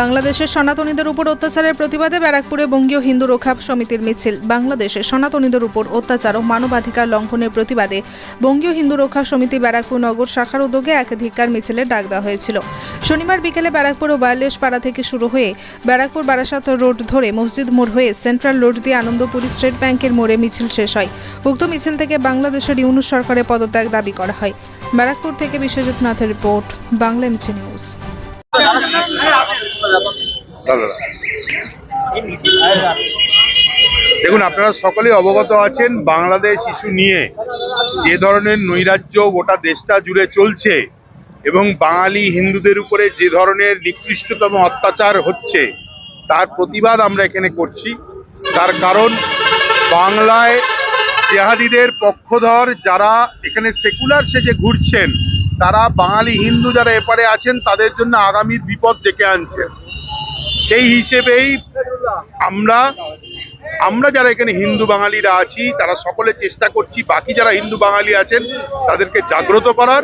বাংলাদেশের সনাতনীদের উপর অত্যাচারের প্রতিবাদে ব্যারাকপুরে বঙ্গীয় হিন্দু রক্ষা সমিতির মিছিল। বাংলাদেশের সনাতনীদের উপর অত্যাচার ও মানবাধিকার লঙ্ঘনের প্রতিবাদে বঙ্গীয় হিন্দু রক্ষা সমিতি ব্যারাকপুর নগর শাখার উদ্যোগে এক ধিক্কার মিছিলের ডাক দেওয়া হয়েছিল। শনিবার বিকেলে ব্যারাকপুর ও বায়াল্লিশ পাড়া থেকে শুরু হয়ে ব্যারাকপুর বারাসাত রোড ধরে মসজিদ মোড় হয়ে সেন্ট্রাল রোড দিয়ে আনন্দপুরি স্টেট ব্যাংকের মোড়ে মিছিল শেষ হয়। উক্ত মিছিল থেকে বাংলাদেশের ইউনুস সরকারের পদত্যাগ দাবি করা হয়। ব্যারাকপুর থেকে বিশ্বজিৎ নাথের রিপোর্ট, বাংলা এমসি নিউজ। দেখুন, আপনারা সকলে অবগত আছেন বাংলাদেশ ইস্যু নিয়ে। যে ধরনের নৈরাজ্য গোটা দেশটা জুড়ে চলছে এবং বাঙালি হিন্দুদের উপরে যে ধরনের নিকৃষ্টতম অত্যাচার হচ্ছে, তার প্রতিবাদ আমরা এখানে করছি। তার কারণ, বাংলায় জেহাদিদের পক্ষধর যারা এখানে সেকুলার সেজে ঘুরছেন, তারা বাঙালি হিন্দু যারা এপারে আছেন, তাদের জন্য আগামীর বিপদ ডেকে আনছেন। সেই হিসেবেই আমরা আমরা যারা এখানে হিন্দু বাঙালিরা আছি, তারা সকলে চেষ্টা করছি, বাকি যারা হিন্দু বাঙালি আছেন, তাদেরকে জাগ্রত করার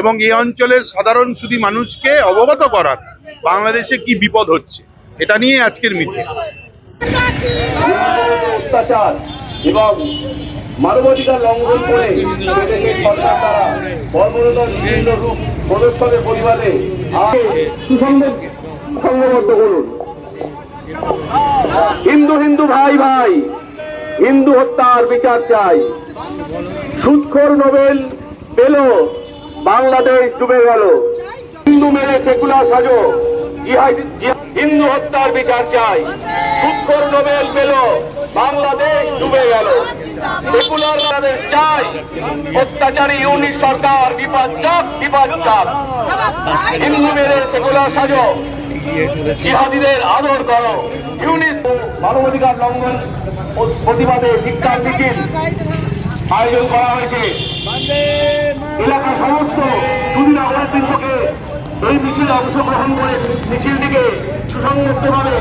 এবং এই অঞ্চলের সাধারণ শুধু মানুষকে অবগত করার বাংলাদেশে কি বিপদ হচ্ছে, এটা নিয়ে আজকের মিছিল এবং মানবাধিকার লঙ্ঘন করে সরকার বিভিন্ন রূপ প্রদর্শনের পরিবারে সুসংগত সংঘবদ্ধ করুন। হিন্দু হিন্দু ভাই ভাই, হিন্দু হত্যার বিচার চাই। সুৎখর নোবেল পেল, বাংলাদেশ ডুবে গেল। হিন্দু মেরে সেকুলার সাজো হিন্দু হত্যার বিচার চাই। সুৎখর নোবেল পেল, বাংলাদেশ ডুবে গেল। সেকুলার বাংলাদেশ চাই। অত্যাচারী ইউনিট সরকার বিপদ চাপ বিপদ চাপ হিন্দু মেরে সেকুলার সাজো জিহাদিদের আদর করো। ইউনিট মানবাধিকার লঙ্ঘন প্রতিবাদে শিক্ষার মিছিল আয়োজন করা হয়েছে। এলাকার সমস্ত সুবিধা বৃন্দকে এই মিছিলে অংশগ্রহণ করে মিছিলটিকে সুসংগতভাবে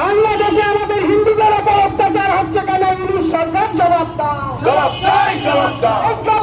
বাংলাদেশে আমাদের হিন্দুদের উপর হচ্ছে কেন সরকার জবাব দাও। জবাব চাই জবাব দাও।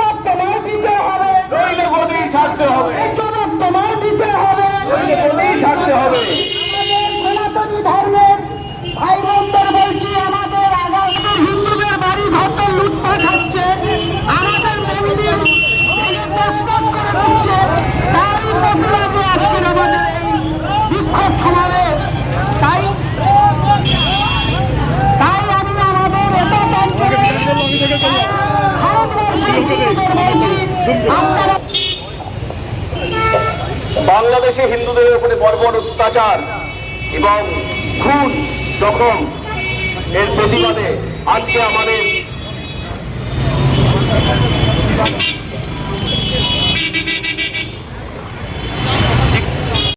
বাংলাদেশে হিন্দুদের উপরে বর্বর অত্যাচার এবং খুন যখন এর প্রতিবাদে আজকে আমাদের